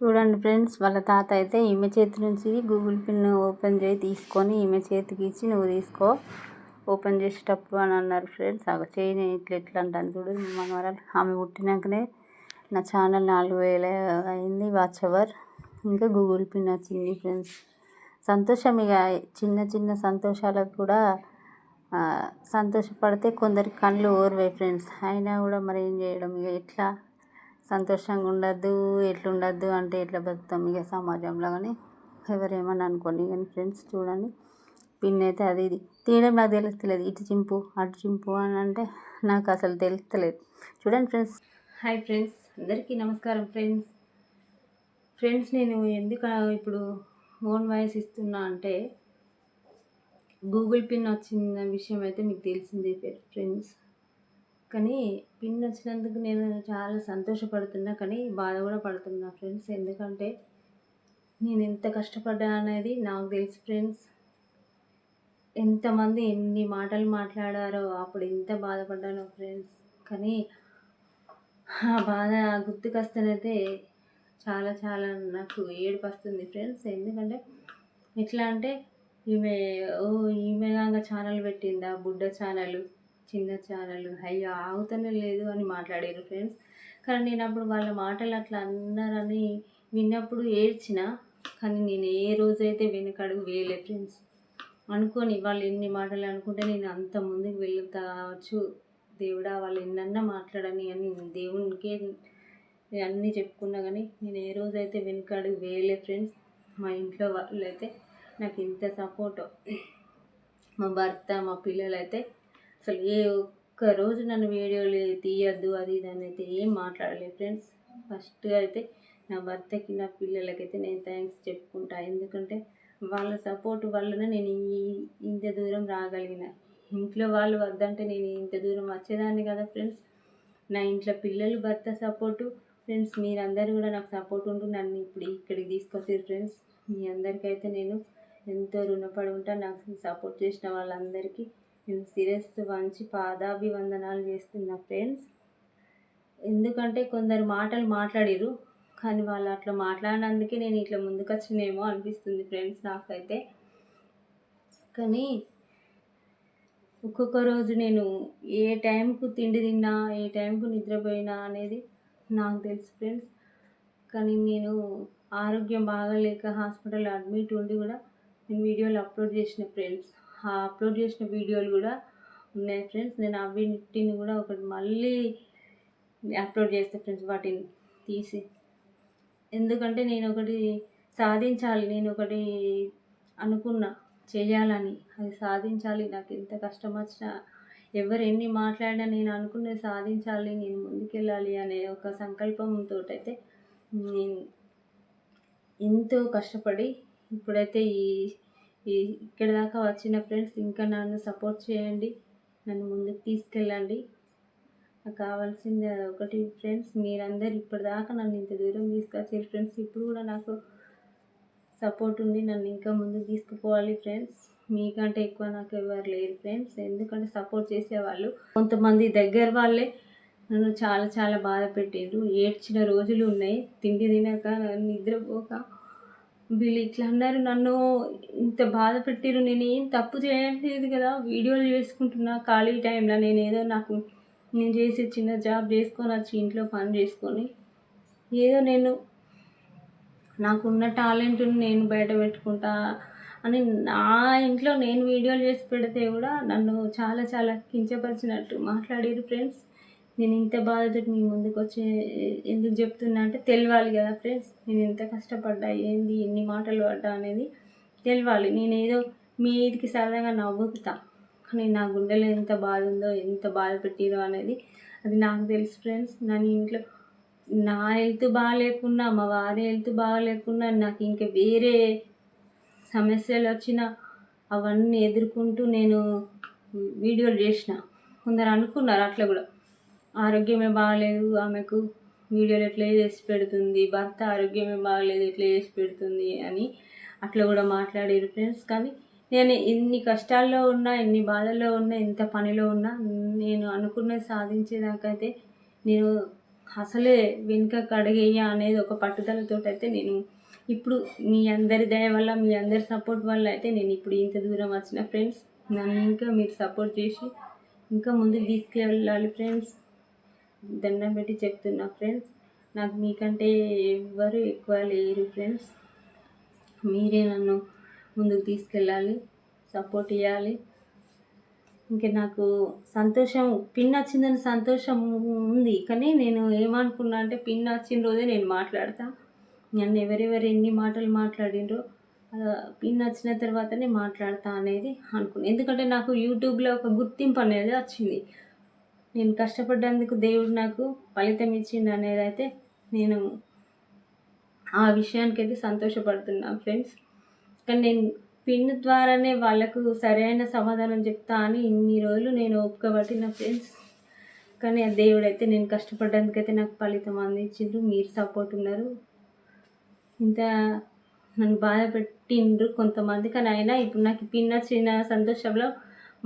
చూడండి ఫ్రెండ్స్ వాళ్ళ తాత అయితే ఈమె చేతి నుంచి గూగుల్ పిన్ ఓపెన్ చేయి తీసుకొని ఈమె చేతికి ఇచ్చి నువ్వు తీసుకో ఓపెన్ చేసేటప్పుడు అని అన్నారు ఫ్రెండ్స్. అవి చేయని ఇట్లా ఎట్లా అంటాను చూడు మనవరాలు. ఆమె పుట్టినాకనే నా ఛానల్ నాలుగు వేల అయింది వాచ్ అవర్. ఇంకా గూగుల్ పిన్ వచ్చింది ఫ్రెండ్స్. సంతోషం ఇక చిన్న చిన్న సంతోషాలకు కూడా సంతోషపడితే కొందరి కళ్ళు ఓర్వే ఫ్రెండ్స్. అయినా కూడా మరి ఏం చేయడం? ఇక ఎట్లా? సంతోషంగా ఉండద్దు ఎట్లుండద్దు అంటే ఎట్లా బతుకుతాం ఇక సమాజంలో కానీ? ఎవరేమని అనుకోండి కానీ ఫ్రెండ్స్ చూడండి. పిన్ అయితే అది ఇది. తీయడం నాకు తెలుస్తలేదు. ఇటు చింపు అటు చింపు అని అంటే నాకు అసలు తెలుస్తలేదు. చూడండి ఫ్రెండ్స్. Hi friends. అందరికీ నమస్కారం ఫ్రెండ్స్. ఫ్రెండ్స్ నేను ఎందుకు ఇప్పుడు ఓన్ వాయిస్ ఇస్తున్నా అంటే గూగుల్ పిన్ వచ్చిన విషయం అయితే మీకు తెలిసిందే ఫ్రెండ్స్. కానీ పిన్ వచ్చినందుకు నేను చాలా సంతోషపడుతున్నా కానీ బాధ కూడా పడుతున్నా ఫ్రెండ్స్. ఎందుకంటే నేను ఎంత కష్టపడ్డా అనేది నాకు తెలుసు ఫ్రెండ్స్. ఎంతమంది ఎన్ని మాటలు మాట్లాడారో అప్పుడు ఎంత బాధపడ్డానో ఫ్రెండ్స్. కానీ ఆ బాధ గుర్తుకొస్తేనైతే చాలా చాలా నాకు ఏడుపు వస్తుంది ఫ్రెండ్స్. ఎందుకంటే ఎట్లా అంటే ఈమె ఓ ఈమె ఛానల్ పెట్టిందా బుడ్డ ఛానల్. చిన్న ఛానల్ అయ్యో ఆగుతనే లేదు అని మాట్లాడారు ఫ్రెండ్స్. కానీ నేను అప్పుడు వాళ్ళ మాటలు అట్లా అన్నారని విన్నప్పుడు ఏడ్చిన కానీ నేను ఏ రోజైతే వెనకడుగు వేయలే ఫ్రెండ్స్. అనుకొని వాళ్ళు ఎన్ని మాటలు అనుకుంటే నేను అంత ముందుకు వెళ్తావచ్చు దేవుడా వాళ్ళు ఎన్నన్నా మాట్లాడని అని దేవునికి అన్నీ చెప్పుకున్నా కానీ నేను ఏ రోజైతే వెనకడుగు వేయలే ఫ్రెండ్స్ మా ఇంట్లో వాళ్ళు అయితే నాకు ఇంత సపోర్ట్. మా భర్త మా పిల్లలైతే అసలు ఏ ఒక్క రోజు నన్ను వీడియోలు తీయద్దు అది ఇది అని అయితే ఏం మాట్లాడలేదు ఫ్రెండ్స్. ఫస్ట్ అయితే నా భర్తకి నా పిల్లలకైతే నేను థ్యాంక్స్ చెప్పుకుంటా. ఎందుకంటే వాళ్ళ సపోర్ట్ వల్లనే నేను ఇంత దూరం రాగలిగిన. ఇంట్లో వాళ్ళు వద్దంటే నేను ఇంత దూరం వచ్చేదాన్ని కదా ఫ్రెండ్స్. నా ఇంట్లో పిల్లలు భర్త సపోర్టు. ఫ్రెండ్స్ మీరందరూ కూడా నాకు సపోర్ట్ ఉంటూ నన్ను ఇప్పుడు ఇక్కడికి తీసుకొచ్చారు ఫ్రెండ్స్. మీ అందరికైతే నేను ఎంతో రుణపడి ఉంటా. నాకు సపోర్ట్ చేసిన వాళ్ళందరికీ శిరస్సు వంచి పాదాభివందనాలు చేస్తున్నా ఫ్రెండ్స్. ఎందుకంటే కొందరు మాటలు మాట్లాడిరు కానీ వాళ్ళు అట్లా మాట్లాడినందుకే నేను ఇట్లా ముందుకు వచ్చినేమో అనిపిస్తుంది ఫ్రెండ్స్ నాకైతే. కానీ ఒక్కొక్క రోజు నేను ఏ టైంకు తిండి తిన్నా ఏ టైంకు నిద్రపోయినా అనేది నాకు తెలుసు ఫ్రెండ్స్. కానీ నేను ఆరోగ్యం బాగాలేక హాస్పిటల్లో అడ్మిట్ ఉండి కూడా నేను వీడియోలు అప్లోడ్ చేసిన ఫ్రెండ్స్. అప్లోడ్ చేసిన వీడియోలు కూడా ఉన్నాయి ఫ్రెండ్స్. నేను అవిటిని కూడా ఒకటి మళ్ళీ అప్లోడ్ చేస్తే ఫ్రెండ్స్ వాటిని తీసి. ఎందుకంటే నేను ఒకటి సాధించాలి నేను ఒకటి అనుకున్నా చేయాలని. అది సాధించాలి. నాకు ఎంత కష్టం వచ్చినా ఎవరు ఎన్ని మాట్లాడినా నేను అనుకున్నది సాధించాలి నేను ముందుకెళ్ళాలి అనే ఒక సంకల్పంతో అయితే నేను ఎంతో కష్టపడి ఇప్పుడైతే ఈ ఈ ఇక్కడ దాకా వచ్చిన ఫ్రెండ్స్ ఇంకా నన్ను సపోర్ట్ చేయండి. నన్ను ముందుకు తీసుకెళ్ళండి. నాకు కావాల్సింది ఒకటి ఫ్రెండ్స్ మీరందరూ ఇప్పటిదాకా నన్ను ఇంత దూరం తీసుకొచ్చారు ఫ్రెండ్స్. ఇప్పుడు కూడా నాకు సపోర్ట్ ఉంది నన్ను ఇంకా ముందుకు తీసుకుపోవాలి ఫ్రెండ్స్. మీకంటే ఎక్కువ నాకు ఎవరు లేరు ఫ్రెండ్స్. ఎందుకంటే సపోర్ట్ చేసేవాళ్ళు కొంతమంది దగ్గర వాళ్ళే నన్ను చాలా చాలా బాధ పెట్టారు ఏడ్చిన రోజులు ఉన్నాయి. తిండి తినక నిద్రపోక వీళ్ళు ఇట్లా అన్నారు నన్ను ఇంత బాధ పెట్టిరు నేను ఏం తప్పు చేయట్లేదు కదా వీడియోలు చేసుకుంటున్నా ఖాళీ టైంలో నేను ఏదో నాకు నేను చేసి చిన్న జాబ్ చేసుకొని వచ్చి ఇంట్లో పని చేసుకొని ఏదో నేను నాకున్న టాలెంట్ని నేను బయట పెట్టుకుంటా అని నా ఇంట్లో నేను వీడియోలు చేసి పెడితే కూడా నన్ను చాలా చాలా కించపరిచినట్టు మాట్లాడారు ఫ్రెండ్స్ నేను ఇంత బాధతో మీ ముందుకు వచ్చి ఎందుకు చెప్తున్నా అంటే తెలియాలి కదా ఫ్రెండ్స్ నేను ఎంత కష్టపడ్డా ఏంది ఎన్ని మాటలు పడ్డా అనేది తెలియాలి. నేను ఏదో మీదికి సరదాగా నవ్వుతా. కానీ నా గుండెలో ఎంత బాధ ఉందో ఎంత బాధ పెట్టిరో అనేది అది నాకు తెలుసు ఫ్రెండ్స్ నన్ను ఇంట్లో నా హెల్త్ బాగాలేకున్నా మా వారి హెల్త్ బాగాలేకున్నా నాకు ఇంకా వేరే సమస్యలు వచ్చిన అవన్నీ ఎదుర్కొంటూ నేను వీడియోలు చేసిన. కొందరు అనుకున్నారు అట్లా కూడా. ఆరోగ్యమే బాగలేదు. ఆమెకు వీడియోలు ఎట్లా చేసి పెడుతుంది? భర్త ఆరోగ్యమే బాగలేదు ఎట్లా చేసి పెడుతుంది అని అట్లా కూడా మాట్లాడారు ఫ్రెండ్స్. కానీ నేను ఎన్ని కష్టాల్లో ఉన్నా ఎన్ని బాధల్లో ఉన్నా ఎంత పనిలో ఉన్నా నేను అనుకున్నది సాధించేదాకైతే నేను అసలే వెనుక అడిగేయ అనేది ఒక పట్టుదలతో అయితే నేను ఇప్పుడు మీ అందరి దయ వల్ల మీ అందరి సపోర్ట్ వల్ల అయితే నేను ఇప్పుడు ఇంత దూరం వచ్చిన ఫ్రెండ్స్. నన్ను ఇంకా మీరు సపోర్ట్ చేసి ఇంకా ముందుకు తీసుకెళ్ళాలి ఫ్రెండ్స్. దండం పెట్టి చెప్తున్నా ఫ్రెండ్స్ నాకు మీకంటే ఎవ్వరు ఎక్కువ లేరు ఫ్రెండ్స్ మీరే నన్ను ముందుకు తీసుకెళ్ళాలి సపోర్ట్ ఇవ్వాలి ఇంకా నాకు సంతోషం పిన్ వచ్చిందని సంతోషం ఉంది. కానీ నేను ఏమనుకున్నా అంటే పిన్ వచ్చిన రోజే నేను మాట్లాడతా. నన్ను ఎవరెవరు ఎన్ని మాటలు మాట్లాడిండ్రో పిన్ వచ్చిన తర్వాతనే మాట్లాడతా అనేది అనుకున్నాను ఎందుకంటే నాకు యూట్యూబ్లో ఒక గుర్తింపు అనేది వచ్చింది. నేను కష్టపడ్డందుకు దేవుడు నాకు ఫలితం ఇచ్చింది అనేది అయితే నేను ఆ విషయానికైతే సంతోషపడుతున్నాను ఫ్రెండ్స్. కానీ నేను పిన్ ద్వారానే వాళ్ళకు సరైన సమాధానం చెప్తా అని ఇన్ని రోజులు నేను ఓపిక పట్టిన ఫ్రెండ్స్. కానీ ఆ దేవుడు అయితే నేను కష్టపడ్డందుకైతే నాకు ఫలితం అందించిండ్రు మీరు సపోర్ట్ ఉన్నారు. ఇంత నన్ను బాధ పెట్టిండ్రు కొంతమంది. కానీ అయినా ఇప్పుడు నాకు పిన్ వచ్చిన సంతోషంలో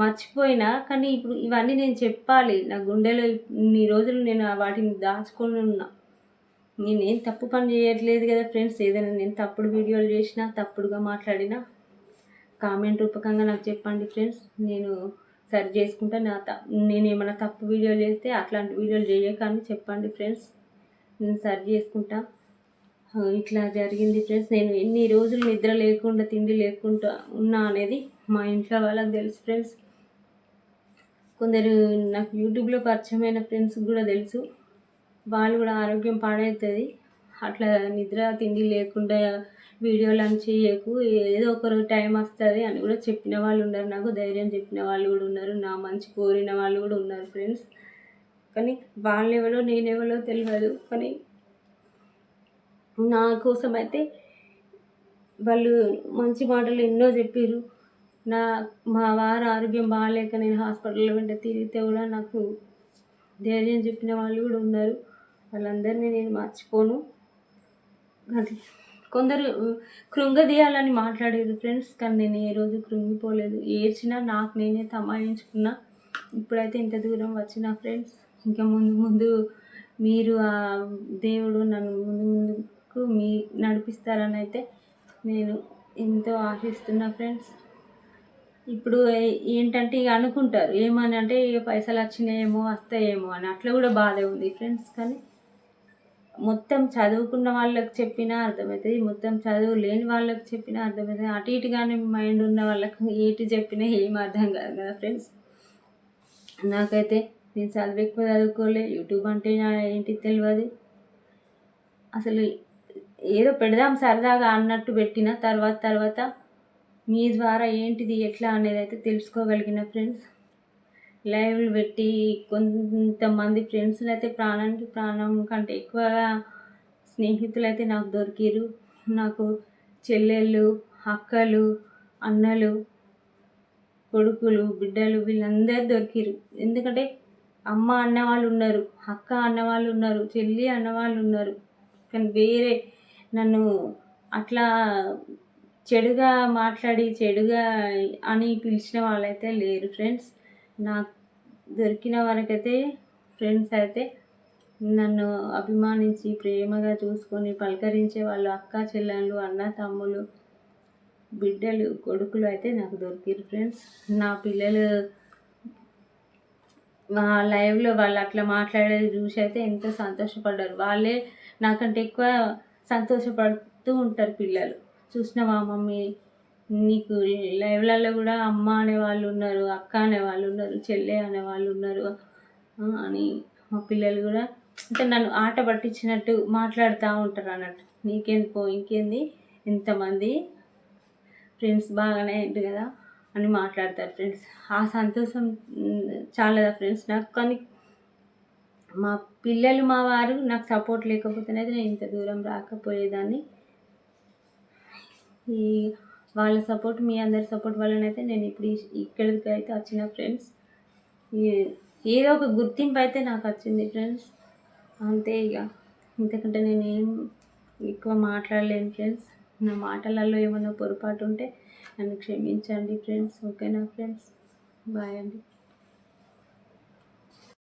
మర్చిపోయినా కానీ ఇప్పుడు ఇవన్నీ నేను చెప్పాలి. నా గుండెలో ఇన్ని రోజులు నేను వాటిని దాచుకొని ఉన్నా. నేనేం తప్పు పని చేయట్లేదు కదా ఫ్రెండ్స్? ఏదైనా నేను తప్పుడు వీడియోలు చేసినా తప్పుడుగా మాట్లాడినా? కామెంట్ రూపకంగా నాకు చెప్పండి ఫ్రెండ్స్. నేను సరి చేసుకుంటా నా త నేను ఏమైనా తప్పు వీడియోలు చేస్తే అట్లాంటి వీడియోలు చేయకని చెప్పండి ఫ్రెండ్స్. నేను సరి చేసుకుంటా. ఇట్లా జరిగింది ఫ్రెండ్స్. నేను ఎన్ని రోజులు నిద్ర లేకుండా తిండి లేకుండా ఉన్నా అనేది మా ఇంట్లో వాళ్ళకి తెలుసు ఫ్రెండ్స్. కొందరు నాకు యూట్యూబ్లో పరిచయమైన ఫ్రెండ్స్ కూడా తెలుసు. వాళ్ళు కూడా ఆరోగ్యం పాడవుతుంది అట్లా నిద్ర తిండి లేకుండా వీడియోలు అని చేయకు ఏదో ఒకరు టైం వస్తుంది అని కూడా చెప్పిన వాళ్ళు ఉన్నారు. నాకు ధైర్యం చెప్పిన వాళ్ళు కూడా ఉన్నారు. నా మంచి కోరిన వాళ్ళు కూడా ఉన్నారు ఫ్రెండ్స్. కానీ వాళ్ళెవరో నేనెవరో తెలియదు కానీ నా కోసం అయితే వాళ్ళు మంచి మాటలు ఎన్నో చెప్పారు నా మా వారు ఆరోగ్యం బాగాలేక నేను హాస్పిటల్లో వెంట తిరిగితే కూడా నాకు ధైర్యం చెప్పిన వాళ్ళు కూడా ఉన్నారు. వాళ్ళందరినీ నేను మర్చిపోను. అది కొందరు కృంగదీయాలని మాట్లాడారు ఫ్రెండ్స్ కానీ నేను ఏ రోజు కృంగిపోలేదు. ఏడ్చినా నాకు నేనే తమాయించుకున్నా. ఇప్పుడైతే ఇంత దూరం వచ్చిన ఫ్రెండ్స్ ఇంకా ముందు ముందు మీరు ఆ దేవుడు నన్ను ముందు ముందుకు మీ నడిపిస్తారని అయితే నేను ఎంతో ఆశిస్తున్నా ఫ్రెండ్స్. ఇప్పుడు ఏంటంటే ఇక అనుకుంటారు ఏమని అంటే ఇక పైసలు వచ్చినాయేమో వస్తాయేమో అని. అట్లా కూడా బాధే ఉంది ఫ్రెండ్స్ కానీ మొత్తం చదువుకున్న వాళ్ళకి చెప్పినా అర్థమవుతుంది మొత్తం చదువు లేని వాళ్ళకి చెప్పినా అర్థమవుతుంది అటు ఇటుగానే మైండ్ ఉన్న వాళ్ళకి ఏటి చెప్పినా ఏం అర్థం కాదు కదా ఫ్రెండ్స్ నాకైతే నేను చదువు ఎక్కువ చదువుకోలే యూట్యూబ్ అంటే ఏంటి తెలియదు అసలు ఏదో పెడదాం సరదాగా అన్నట్టు పెట్టిన తర్వాత తర్వాత మీ ద్వారా ఏంటిది ఎట్లా అనేది అయితే తెలుసుకోగలిగిన ఫ్రెండ్స్? లైవ్లు పెట్టి కొంతమంది ఫ్రెండ్స్ని అయితే ప్రాణానికి ప్రాణం కంటే ఎక్కువగా స్నేహితులు అయితే నాకు దొరికిరు నాకు చెల్లెళ్ళు అక్కలు అన్నలు కొడుకులు బిడ్డలు వీళ్ళందరూ దొరికిరు ఎందుకంటే అమ్మ అన్నవాళ్ళు ఉన్నారు అక్క అన్నవాళ్ళు ఉన్నారు చెల్లి అన్నవాళ్ళు ఉన్నారు. కానీ వేరే నన్ను అట్లా చెడుగా మాట్లాడి చెడుగా అని పిలిచిన వాళ్ళైతే లేరు ఫ్రెండ్స్. నాకు దొరికిన వరకైతే ఫ్రెండ్స్ అయితే నన్ను అభిమానించి ప్రేమగా చూసుకొని పలకరించే వాళ్ళు అక్క చెల్లెళ్ళు అన్న తమ్ములు బిడ్డలు కొడుకులు అయితే నాకు దొరికిరు ఫ్రెండ్స్. నా పిల్లలు మా లైవ్లో వాళ్ళు అట్లా మాట్లాడేది చూసి అయితే ఎంతో సంతోషపడ్డారు. వాళ్ళే నాకంటే ఎక్కువ సంతోషపడుతూ ఉంటారు పిల్లలు. చూసినావా మమ్మీ? నీకు లైవ్లలో కూడా అమ్మ అనే వాళ్ళు ఉన్నారు అక్క అనే వాళ్ళు ఉన్నారు చెల్లె అనే వాళ్ళు ఉన్నారు అని మా పిల్లలు కూడా అంటే నన్ను ఆట పట్టించినట్టు మాట్లాడుతూ ఉంటారు అన్నట్టు. నీకేంది పో ఇంకేంది? ఇంతమంది ఫ్రెండ్స్ బాగానే అయింది కదా అని మాట్లాడతారు ఫ్రెండ్స్. ఆ సంతోషం చాలా ఫ్రెండ్స్ నాకు? కానీ మా పిల్లలు మా వారు నాకు సపోర్ట్ లేకపోతేనైతే నేను ఇంత దూరం రాకపోయేదాన్ని. ఈ వాళ్ళ సపోర్ట్ మీ అందరి సపోర్ట్ వల్లనైతే నేను ఇప్పుడు ఇక్కడికి అయితే వచ్చిన ఫ్రెండ్స్ ఏదో ఒక గుర్తింపు అయితే నాకు వచ్చింది ఫ్రెండ్స్ అంతే ఇక. ఇంతకంటే నేను ఏం ఎక్కువ మాట్లాడలేను ఫ్రెండ్స్ నా మాటలలో ఏమైనా పొరపాటు ఉంటే నన్ను క్షమించండి ఫ్రెండ్స్ ఓకేనా ఫ్రెండ్స్ బాయ్ అండి.